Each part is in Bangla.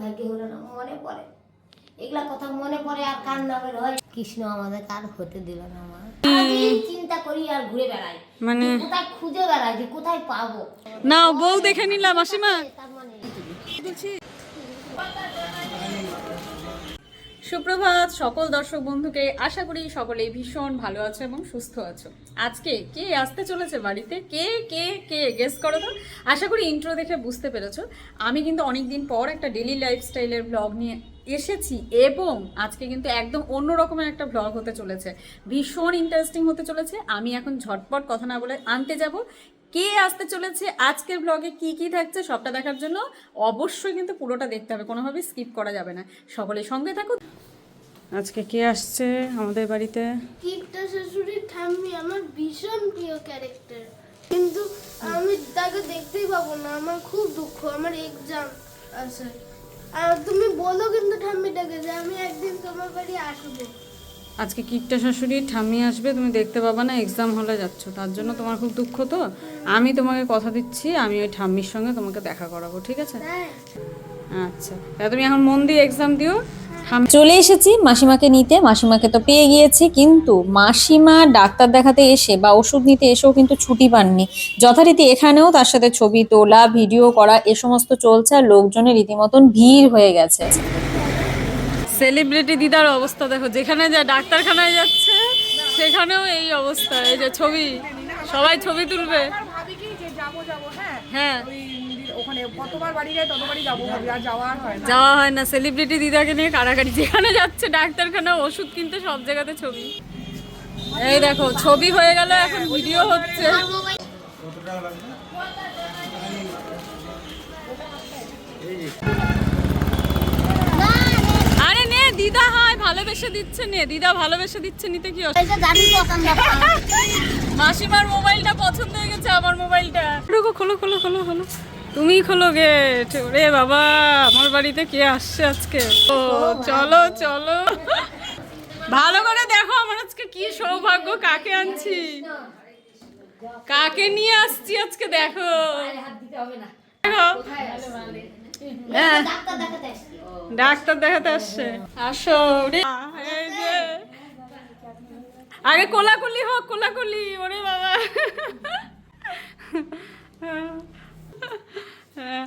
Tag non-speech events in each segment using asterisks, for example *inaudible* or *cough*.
ভাগ্যে হলো না মনে পড়ে। এগুলা কথা মনে পড়ে আর কার নামে হয় কৃষ্ণ আমাদের কার হতে দিল না আমার সারাদিন চিন্তা করি আর ঘুরে বেড়াই। মানে কোথায় খুঁজে বেড়াই যে কোথায় পাবো? না বউ দেখে নিলাম মাসিমা। তার মানে সুপ্রভাত, সকল দর্শক বন্ধুকে আশা করি সকলেই ভীষণ ভালো আছো এবং সুস্থ আছো। আজকে কে আসতে চলেছে বাড়িতে? কে কে কে? গেস করো তো। আশা করি ইন্ট্রো দেখে বুঝতে পেরেছ। আমি কিন্তু অনেক দিন পর একটা ডেলি লাইফস্টাইলের ব্লগ নিয়ে এসেছি এবং আজকে কিন্তু একদম অন্য রকমের একটা ব্লগ হতে চলেছে। ভীষণ ইন্টারেস্টিং হতে চলেছে। আমি এখন ঝটপট কথা না বলে আনতে যাব। কে আসতে চলেছে আজকের ব্লগে কি কি থাকছে সবটা দেখার জন্য অবশ্যই কিন্তু পুরোটা দেখতে হবে কোনোভাবেই স্কিপ করা যাবে না। সকলে সঙ্গে থাকো আজকে কে আসছে আমাদের বাড়িতে? কিপটা শাশুড়ির ঠাম্মি আমার ভীষণ প্রিয় ক্যারেক্টার কিন্তু আমি তাকে দেখতেই পাবো না আমার খুব দুঃখ আমার এক্সাম আছে। আর তুমি বলো কিন্তু ঠাম্মিটাকে যে আমি একদিন তোমার বাড়ি আসব। আজকে কিপটা শাশুড়ি, ঠাম্মি আসবে, তুমি দেখতে পাবা না এক্সাম হলে যাচ্ছ। তার জন্য তোমার খুব দুঃখ তো। আমি তোমাকে কথা দিচ্ছি, আমি ওই ঠাম্মির সঙ্গে তোমাকে দেখা করাবো, ঠিক আছে? হ্যাঁ আচ্ছা। তা তুমি এখন মন দিয়ে এক্সাম দিও। চলে এসেছি মাসিমাকে নিতে। মাসিমাকে তো পেয়ে গিয়েছি, কিন্তু মাসিমা ডাক্তার দেখাতে এসে বা ওষুধ নিতে এসেও কিন্তু ছুটি পাননি। যথারীতি এখানেও তার সাথে ছবি তোলা, ভিডিও করা, এ সমস্ত চলছে আর লোকজনের রীতিমতন ভিড় হয়ে গেছে। সেলিব্রিটি দিদার অবস্থা দেখো যেখানে যা ডাক্তারখানায় যাচ্ছে সেখানেও এই অবস্থা এই যে ছবি সবাই ছবি তুলবে। ভাবি কি যে যাব যাব হ্যাঁ? হ্যাঁ। ওই ওখানে কতবার বাড়ি যায় ততবারই যাব ভাবি আর যাওয়া হয় না। যাওয়া হয় না সেলিব্রিটি দিদাকে নিয়ে কারাকারি যেখানে যাচ্ছে ডাক্তারখানা ওষুধ কিনতে সব জায়গাতে ছবি। এই দেখো ছবি হয়ে গেল এখন ভিডিও হচ্ছে। নে দিদা হয় ভালোবেসে দিচ্ছে নে। দিদা ভালোবেসে দিচ্ছে নিতে কি মাসিমার মোবাইলটা পছন্দ হয়ে গেছে আমার মোবাইলটা। ঢুকো খোলো খোলো খোলো খোলো। তুমি খোলো গেট রে বাবা আমার বাড়িতে কে আসছে আজকে? ও চলো চলো। ভালো করে দেখো আমার আজকে কি সৌভাগ্য কাকে আনছি? কাকে নিয়ে আসছি আজকে দেখো। হাত দিতে হবে না। দেখো। হ্যাঁ। ডাক্তার দেখাতে আসছি। ডাক্তার দেখাতে আসছে। আসো রে এই যে। আগে কোলাকুলি হোক কোলাকুলি। ওরে বাবা।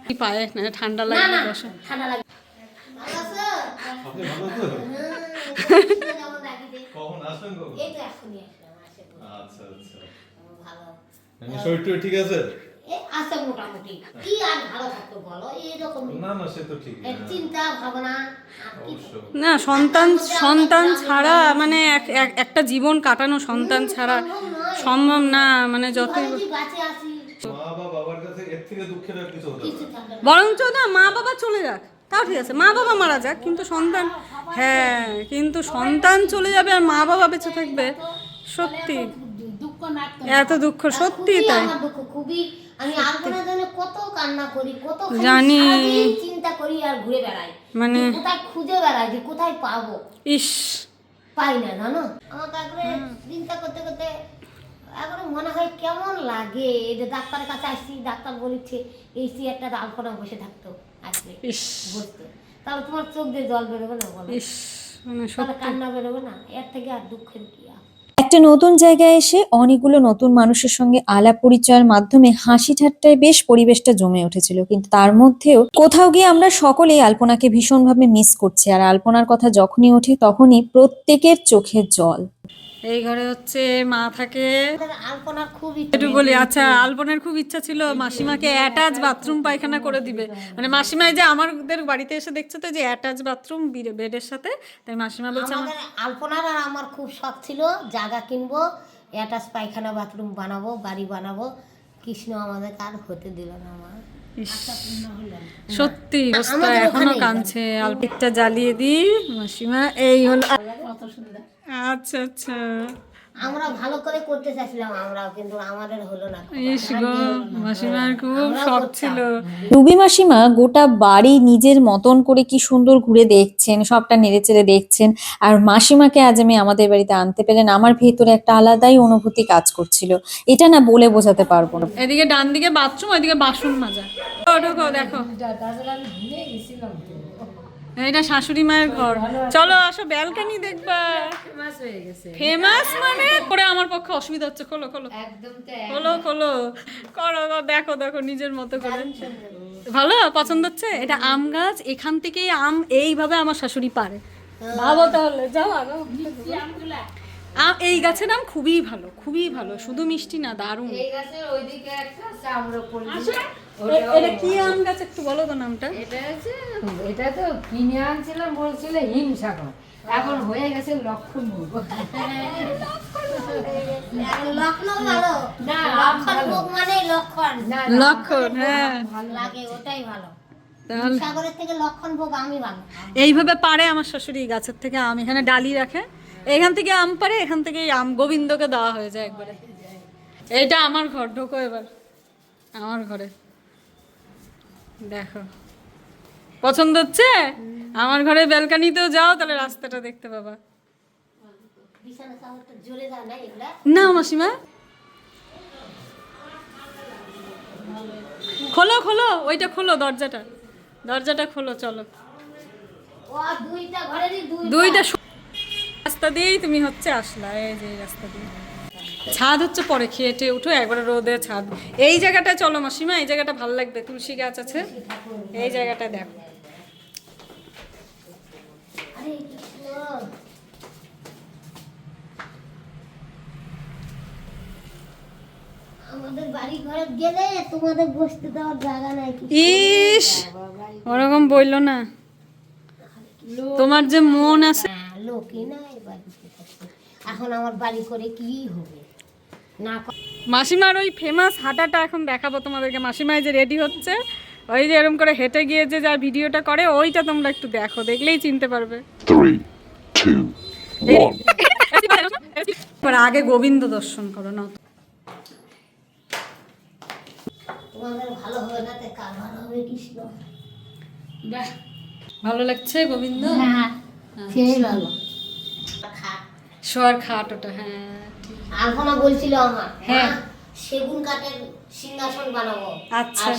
কি পায়ে? না ঠান্ডা না লাগে বসে। ঠান্ডা লাগে। আচ্ছা আচ্ছা। শরীর ঠিক আছে? আছে মোটামুটি। কি আর ভালো থাকতো বলো? এইরকমই। না না সে তো ঠিক চিন্তা ভাবনা না সন্তান সন্তান ছাড়া মানে এক- এক- একটা জীবন কাটানো সন্তান ছাড়া সম্ভব না মানে যতই। বরঞ্চ না মা বাবা চলে যাক। তাও ঠিক আছে মা বাবা মারা যাক কিন্তু সন্তান হ্যাঁ কিন্তু সন্তান চলে যাবে আর মা বাবা বেঁচে থাকবে সত্যি। এত দুঃখ সত্যি তাই। আমার দুঃখ, খুবই। আমি আলপনার জন্য কত কান্না করি কত জানি। চিন্তা করি আর ঘুরে বেড়াই। মানে কোথায় খুঁজে বেড়াই যে কোথায় পাবো। ইস। পাই না জানো? আমার তারপরে চিন্তা করতে করতে এখন মনে হয় কেমন লাগে এই যে ডাক্তারের কাছে আসছি ডাক্তার বলেছে এই চেয়ারটা আলপনা বসে থাকতো আসবে বসতো। তাহলে তোমার চোখ দিয়ে জল বেরোবে না বলো? ইস মানে কান্না বেরোবে না? এর থেকে আর দুঃখের কি আছে? একটা নতুন জায়গায় এসে অনেকগুলো নতুন মানুষের সঙ্গে আলাপ পরিচয়ের মাধ্যমে হাসি ঠাট্টায় বেশ পরিবেশটা জমে উঠেছিল। কিন্তু তার মধ্যেও কোথাও গিয়ে আমরা সকলেই আলপনাকে ভীষণভাবে মিস করছি। আর আলপনার কথা যখনই ওঠে তখনই প্রত্যেকের চোখের জল। এই ঘরে হচ্ছে মা থাকে। আমাদের আলপনার খুব একটু বলি আচ্ছা আলপনের খুব ইচ্ছা ছিল মাসিমাকে অ্যাটাচ বাথরুম পায়খানা করে দিবে। মানে মাসিমাই যে আমাদের বাড়িতে এসে দেখছে তো যে অ্যাটাচ বাথরুম বেডের সাথে। তাই মাসিমা বলছে আমার আলপনার আর আমার খুব শখ ছিল জায়গা কিনবো অ্যাটাচ পায়খানা বাথরুম বানাবো বাড়ি বানাবো। কৃষ্ণ আমাদের কার হতে দিল না আমার সত্যি এখনও কাঁদছে। আলপিকটা জ্বালিয়ে দিই মাসিমা এই হলো আচ্ছা আচ্ছা। আমরা ভালো করে করতে চাইছিলাম আমরাও কিন্তু আমাদের হলো না। ইস গো মাসিমার খুব শখ ছিল। রুবি মাসিমা গোটা বাড়ি নিজের মতন করে কি সুন্দর ঘুরে দেখছেন সবটা নেড়েচেড়ে দেখছেন আর মাসিমাকে আজ আমি আমাদের বাড়িতে আনতে পেলেন আমার ভেতরে একটা আলাদাই অনুভূতি কাজ করছিল। এটা না বলে বোঝাতে পারব না। এদিকে ডান দিকে বাথরুম ওইদিকে বাসন মাজা। ঢোকো দেখো। এটা শাশুড়ি মায়ের ঘর। চলো আসো ব্যালকানি দেখবা। ফেমাস মানে? করে আমার পক্ষে অসুবিধা হচ্ছে খোলো খোলো। খোলো খোলো। করো করো, দেখো দেখো নিজের মতো করে। ভালো? পছন্দ হচ্ছে? এটা আম গাছ এখান থেকেই আম এইভাবে আমার শাশুড়ি পারে। ভাবো তাহলে যাও আরও। আম এই গাছের আম খুবই ভালো খুবই ভালো। শুধু মিষ্টি না দারুণ। এই গাছের ওইদিকে একটা এটা কি আম গাছ একটু বলো তো নামটা? এটা তো কিনে আনছিলাম বলছিল হিমসাগর। এখন হয়ে গেছে লক্ষণ ভালো। মানে লক্ষণ। না লক্ষণ হ্যাঁ। লাগে ওটাই ভালো। তাহলে সাগরের থেকে লক্ষণ ভোগ আমি ভালো। এইভাবে পারে আমার শাশুড়ি গাছের থেকে আম এখানে ডালি রাখে। এখান থেকে আম পারে এখান থেকে আম গোবিন্দকে দেওয়া হয়ে যায় একবারে। এইটা আমার ঘর ঢোকো এবার। আমার ঘরে। দেখো। পছন্দ হচ্ছে? আমার ঘরে ব্যালকানিতেও যাও তাহলে রাস্তাটা দেখতে পাবা। না মাসিমা। খোলো খোলো ওইটা খোলো দরজাটা। দরজাটা খোলো চলো। দুইটা রাস্তা দিয়েই তুমি হচ্ছে আসলা এই যে রাস্তা দিয়ে। ছাদ হচ্ছে পরে খেয়ে খেয়েটে উঠো একবারে রোদে ছাদ। এই জায়গাটা চলো মাসিমা এই জায়গাটা ভালো লাগবে। তুলসী গাছ আছে। এই জায়গাটা দেখো। আরে কৃষ্ণ আমাদের বাড়ি ঘরে গেলে তোমাদের বসতে দেওয়ার জায়গা নাই কি ইস ওরকম বলল না। তোমার যে মন আছে হ্যাঁ, বাড়িতে। থাকতে। এখন আমার বাড়ি করে কি হবে? না মাসিমার ওই ফেমাস হাঁটাটা এখন দেখাবো তোমাদেরকে। মাসিমায় যে রেডি হচ্ছে ওই যে এরকম করে হেঁটে গিয়ে যে যা ভিডিওটা করে ওইটা তোমরা একটু দেখো দেখলেই চিনতে পারবে। Three, two, one. এবার আগে গোবিন্দ দর্শন করো না ভালো হবে না তো কার ভালো হবে কৃষ্ণ? ভালো লাগছে গোবিন্দ? হ্যাঁ ভালো। খাট। শোয়ার খাট ওটা হ্যাঁ। আলপনা বলছিল আমার হ্যাঁ। সেগুন কাঠের সিংহাসন বানাবো আচ্ছা।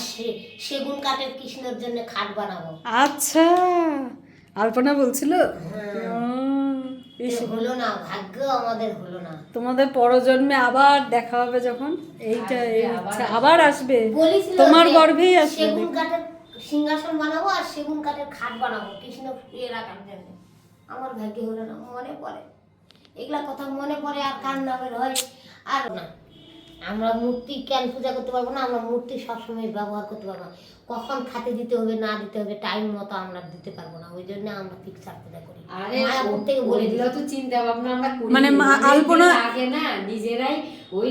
সেগুন কাঠের কৃষ্ণের জন্য খাট বানাবো। আচ্ছা। আলপনা বলছিল? হ্যাঁ। হলো না ভাগ্য আমাদের হলো না। তোমাদের পরজন্মে আবার দেখা হবে যখন? এইটা আবার আসবে। বলেছিল তোমার গর্ভেই আসবে। সেগুন কাঠের সিংহাসন বানাবো আর সেগুন কাঠের খাট বানাবো কৃষ্ণ রাখার জন্য। আমার ভাগ্যে হলো না মনে পড়ে। এগুলা কথা মনে পড়ে আর কার নামের হয়। আর না আমরা মূর্তি কেন পূজা করতে পারব না? আমরা মূর্তি সবসময় ব্যবহার করতে পারব না। কখন খাতে দিতে হবে না দিতে হবে টাইম মতো আমরা দিতে পারব না। ওই জন্য আমরা পিকচার পূজা করি। আরে থেকে বলে দিল তো চিন্তা ভাবনা আমরা করি। মানে আলপনা- আগে না নিজেরাই ওই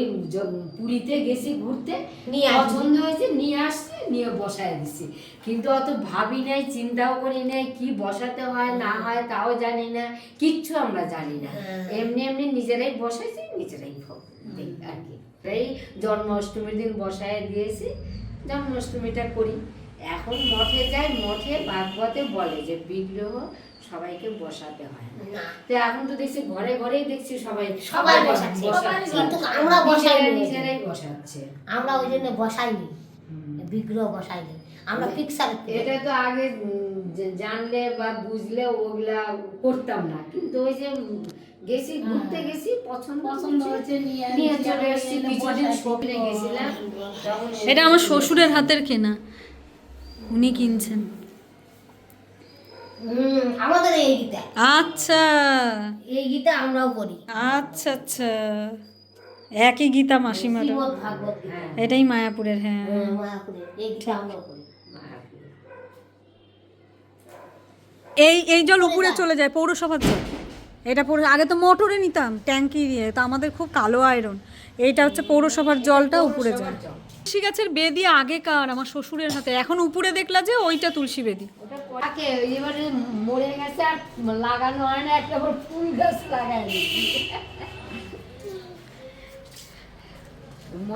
পুরীতে গেছি ঘুরতে নিয়ে। পছন্দ হয়েছে নিয়ে আসছি নিয়ে বসায় দিছি কিন্তু অত ভাবি নাই চিন্তাও করি নাই কি বসাতে হয় না হয় তাও জানি না কিচ্ছু আমরা জানি না হ্যাঁ। এমনি এমনি নিজেরাই বসাইছি নিজেরাই আর কি এই জন্মাষ্টমীর দিন বসায় দিয়েছি জন্মাষ্টমীটা করি এখন মঠে যায় মঠে ভাগবতে বলে যে বিগ্রহ সবাইকে বসাতে হয় না। তো এখন তো দেখছি ঘরে ঘরেই দেখছি সবাই সবাই বসাচ্ছে। কিন্তু আমরা বসাইনি। নিজেরাই বসাচ্ছে। আমরা ওই জন্য বসাইনি। বিগ্রহ বসাইনি। আমরা পিকচার এটা তো আগে জানলে বা বুঝলে ওগুলা করতাম না। কিন্তু ওই যে গেছি ঘুরতে গেছি পছন্দ পছন্দ হচ্ছে। নিয়ে চলে এসেছি কিছুদিন শপিনে গেছিলাম। এটা আমার শ্বশুরের হাতের কেনা। উনি কিনছেন। হুম আমাদের এই গীতা। আচ্ছা। এই গীতা আমরাও পড়ি আচ্ছা আচ্ছা। একই গীতা মাসিমার। গীতা। এটাই মায়াপুরের হ্যাঁ। হ্যাঁ, এই এই জল উপরে চলে যায় পৌরসভার জল এটা পৌর আগে তো মোটরে নিতাম ট্যাঙ্কি দিয়ে। তো আমাদের খুব কালো আয়রন। এইটা হচ্ছে পৌরসভার জলটা উপরে যায়। তুলসী গাছের বেদি আগেকার আমার শ্বশুরের হাতে। এখন উপরে দেখলা যে ওইটা তুলসী বেদি। ওটা এবারে মরে গেছে আর লাগানো হয় না একটা ফুল গাছ লাগাই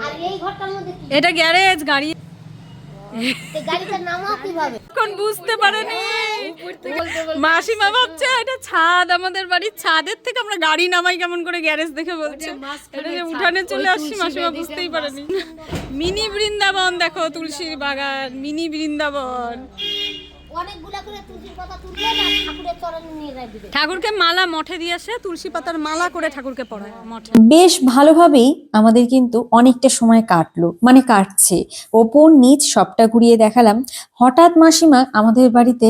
আর এই ঘরটার মধ্যে কি? এটা গ্যারেজ গাড়ি। এই গাড়িটার নামও কীভাবে? এখন বুঝতে পারেনি। মাসিমা ভাবছে এটা ছাদ আমাদের বাড়ির ছাদের থেকে আমরা গাড়ি নামাই কেমন করে গ্যারেজ দেখে বলছে। এটা যে উঠানে চলে আসছি মাসিমা বুঝতেই পারেনি। মিনি বৃন্দাবন দেখো তুলসীর বাগান মিনি বৃন্দাবন। অনেকগুলা করে তুলসীর পাতা তুললে না ঠাকুরের চরণে নিয়ে যাই দিবে। ঠাকুরকে মালা মঠে দিয়ে আসে তুলসী পাতার মালা করে ঠাকুরকে পড়ায় মঠে। বেশ ভালোভাবেই আমাদের কিন্তু অনেকটা সময় কাটলো মানে কাটছে। ওপর নিচ সবটা ঘুরিয়ে দেখালাম। হঠাৎ মাসিমা আমাদের বাড়িতে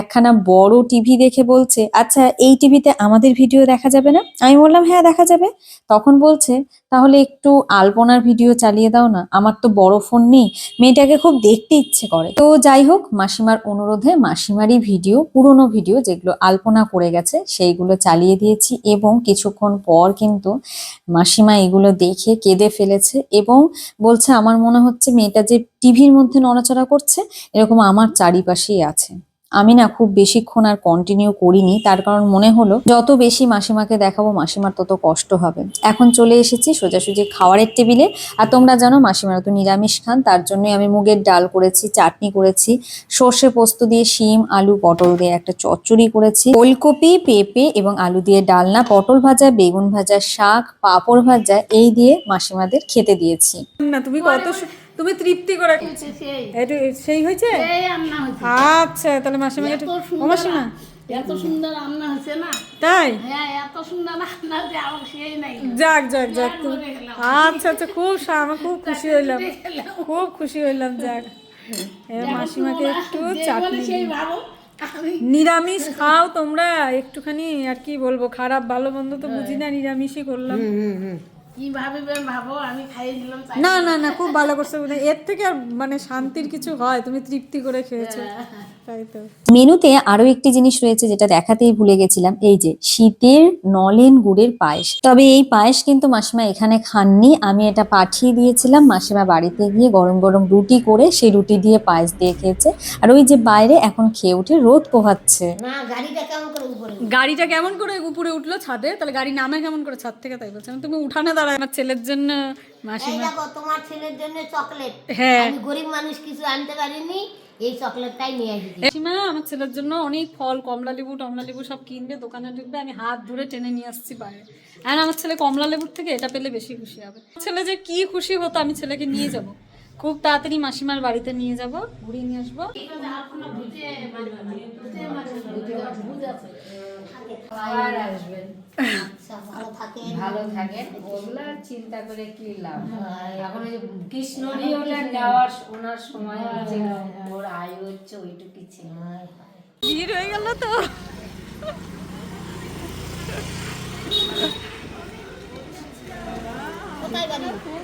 একখানা বড় টিভি দেখে বলছে আচ্ছা এই টিভিতে আমাদের ভিডিও দেখা যাবে না? আমি বললাম হ্যাঁ দেখা যাবে। তখন বলছে তাহলে একটু আলপনার ভিডিও চালিয়ে দাও না? আমার তো বড় ফোন নেই। মেয়েটাকে খুব দেখতে ইচ্ছে করে। তো যাই হোক, মাসিমার অনুরোধে মাসিমারই ভিডিও পুরনো ভিডিও যেগুলো আলপনা করে গেছে, সেইগুলো চালিয়ে দিয়েছি এবং কিছুক্ষণ পর কিন্তু মাসিমা এগুলো দেখে কেঁদে ফেলেছে এবং বলছে, আমার মনে হচ্ছে মেয়েটা যে টিভির মধ্যে নড়াচড়া করছে, এরকম আমার চারিপাশেই আছে। আমি না খুব বেশিক্ষণ আর কন্টিনিউ করিনি। তার কারণ মনে হলো যত বেশি মাসিমাকে দেখাবো মাসিমার তত কষ্ট হবে। এখন চলে এসেছি সোজাসুজি খাওয়ারের টেবিলে। আর তোমরা জানো মাসিমারা তো নিরামিষ খান তার জন্যই আমি মুগের ডাল করেছি চাটনি করেছি সর্ষে পোস্ত দিয়ে শিম আলু পটল দিয়ে একটা চচ্চড়ি করেছি ওলকপি পেঁপে এবং আলু দিয়ে ডালনা পটল ভাজা বেগুন ভাজা শাক পাঁপড় ভাজা এই দিয়ে মাসিমাদের খেতে দিয়েছি। না তুমি কত তুমি তৃপ্তি করে এটা সেই। হয়েছে? আচ্ছা তাহলে মাসিমাকে একটু- মাসিমা এত সুন্দর রান্না হয়েছে না? তাই? হ্যাঁ এত সুন্দর রান্না যে আমার সেই নাই। যাক যাক যাক আচ্ছা আচ্ছা খুব আমি খুব খুশি হইলাম। খুব খুশি হইলাম যাক। এবার মাসিমাকে একটু চাটনি নিরামিষ খাও তোমরা। একটুখানি আর কি বলব খারাপ ভালো মন্দ তো বুঝি না নিরামিষই করলাম। কি ভাবিবেন ভাবো আমি খাইয়ে দিলাম তাই না না না খুব ভালো করছ। মানে এর থেকে আর মানে শান্তির কিছু হয় তুমি তৃপ্তি করে খেয়েছো। তো মেনুতে আরও একটি জিনিস রয়েছে যেটা দেখাতেই ভুলে গেছিলাম এই যে শীতের নলেন গুড়ের পায়েস। তবে এই পায়েস কিন্তু মাসিমা এখানে খাননি আমি এটা পাঠিয়ে দিয়েছিলাম মাসিমা বাড়িতে গিয়ে গরম গরম রুটি করে সেই রুটি দিয়ে পায়েস দিয়ে খেয়েছে। আর ওই যে বাইরে এখন খেয়ে উঠে রোদ পোহাচ্ছে। গাড়িটা কেমন করে উপরে উঠবে? গাড়িটা কেমন করে উপরে উঠল ছাদে? তাহলে গাড়ি নামে কেমন করে ছাদ থেকে তাই বলছে। তুমি উঠানে দাঁড়ায় আমার ছেলের জন্য মাসিমা তোমার ছেলের জন্য চকলেট। হ্যাঁ। গরিব মানুষ কিছু আনতে পারিনি। এই চকলেটটাই নিয়ে আসি মাসিমা, আমার ছেলের জন্য অনেক ফল, কমলা লেবু, টমলা লেবু সব কিনবে, দোকানে ঢুকবে, আমি হাত ধরে টেনে নিয়ে আসছি বাইরে। আর আমার ছেলে কমলা লেবুর থেকে এটা পেলে বেশি খুশি হবে। ছেলে যে কি খুশি হতো, আমি ছেলেকে নিয়ে যাব। খুব তাড়াতাড়ি মাসিমার বাড়িতে নিয়ে যাব ঘুরিয়ে নিয়ে আসব। ভালো থাকে ভালো থাকেন। ওগুলো চিন্তা করে কি লাভ? এখন ওই কৃষ্ণরই নেওয়ার ওনার সময় হচ্ছে ওর আয়ু হচ্ছে ওইটুকুই ছিল। ভিড় হয়ে গেল তো কোথায় বাড়ি যাবা যাবা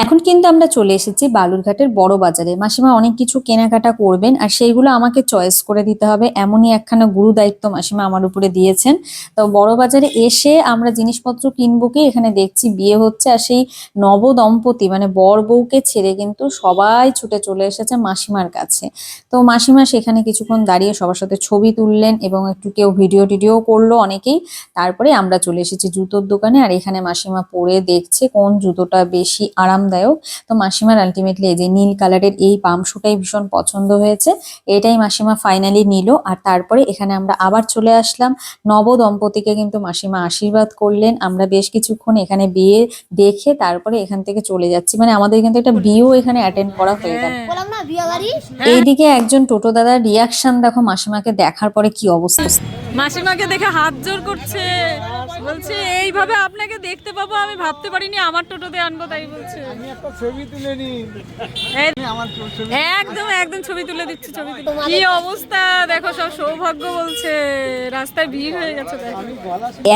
এখন কিন্তু আমরা চলে এসেছি বালুরঘাটের বড় বাজারে। মাসিমা অনেক কিছু কেনাকাটা করবেন আর সেইগুলো আমাকে চয়েস করে দিতে হবে। এমনই একখানা গুরু দায়িত্ব মাসিমা আমার উপরে দিয়েছেন। তো বড় বাজারে এসে আমরা জিনিসপত্র কিনবো কি এখানে দেখছি বিয়ে হচ্ছে আর সেই নব দম্পতি মানে বর বউকে ছেড়ে কিন্তু সবাই ছুটে চলে এসেছে মাসিমার কাছে। তো মাসিমা সেখানে কিছুক্ষণ দাঁড়িয়ে সবার সাথে ছবি তুললেন এবং একটু কেউ ভিডিও টিডিও করল অনেকেই। তারপরে আমরা চলে এসেছি জুতোর দোকানে আর এখানে মাসিমা পরে দেখছে কোন জুতোটা বেশি আরামদায়ক। তো মাসিমার আলটিমেটলি এই যে নীল কালারের এই পামশুটাই ভীষণ পছন্দ হয়েছে। এটাই মাসিমা ফাইনালি নিল। আর তারপরে এখানে আমরা আবার চলে আসলাম। নব দম্পতিকে কিন্তু মাসিমা আশীর্বাদ করলেন। আমরা বেশ কিছুক্ষণ এখানে বিয়ে দেখে তারপরে এখান থেকে চলে যাচ্ছি। মানে আমাদের কিন্তু একটা বিয়েও এখানে অ্যাটেন্ড করা হয়ে গেল। না গাড়ি এইদিকে একজন টোটো দাদার রিয়াকশন দেখো মাসিমাকে দেখার পরে কি অবস্থা? মাসিমাকে দেখে হাত জোর করছে। বলছে এইভাবে আপনাকে দেখতে পাবো আমি ভাবতে পারিনি আমার টোটোতে আনব তাই বলছে। এই- একদম একদম ছবি তুলে দিচ্ছি ছবি তুলে কি অবস্থা? দেখো সব সৌভাগ্য বলছে। রাস্তায় ভিড় হয়ে গেছে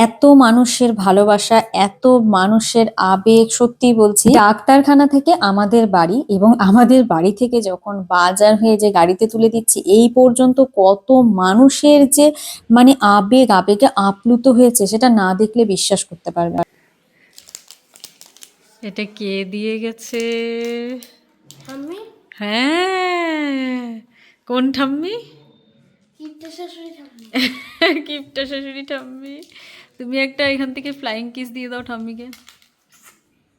এত মানুষের ভালোবাসা এত মানুষের আবেগ সত্যি বলছি ডাক্তারখানা থেকে আমাদের বাড়ি এবং আমাদের বাড়ি থেকে যখন বাজার হয়ে যে গাড়িতে তুলে দিচ্ছি এই পর্যন্ত কত মানুষের যে মানে আবেগ আবেগে আপ্লুত হয়েছে সেটা না দেখলে বিশ্বাস করতে পারবে এটা কে দিয়ে গেছে? আমি হ্যাঁ। কোন ঠাম্মি? কিপটা শাশুড়ি ঠাকুর *laughs* কিপটা শাশুড়ি ঠাম্মি। তুমি একটা এখান থেকে ফ্লাইং কিস দিয়ে দাও ঠাম্মিকে।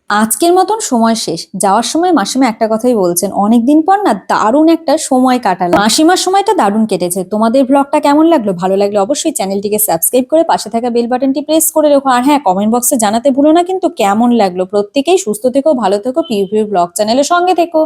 আজকের মতন সময় শেষ। যাওয়ার সময় মাসিমা একটা কথাই বলছেন, অনেকদিন পর না দারুণ একটা সময় কাটালাম। মাসিমার সময়টা দারুণ কেটেছে। তোমাদের ব্লগটা কেমন লাগল? ভালো লাগল অবশ্যই চ্যানেলটিকে সাবস্ক্রাইব করে পাশে থাকা বেল বাটনটি প্রেস করে রেখো। আর হ্যাঁ কমেন্ট বক্সে জানাতে ভুলো না, কিন্তু কেমন লাগল? প্রত্যেকেই সুস্থ থেকো, ভালো থেকো পিউ পিউ ব্লগ চ্যানেলের সঙ্গে থেকো।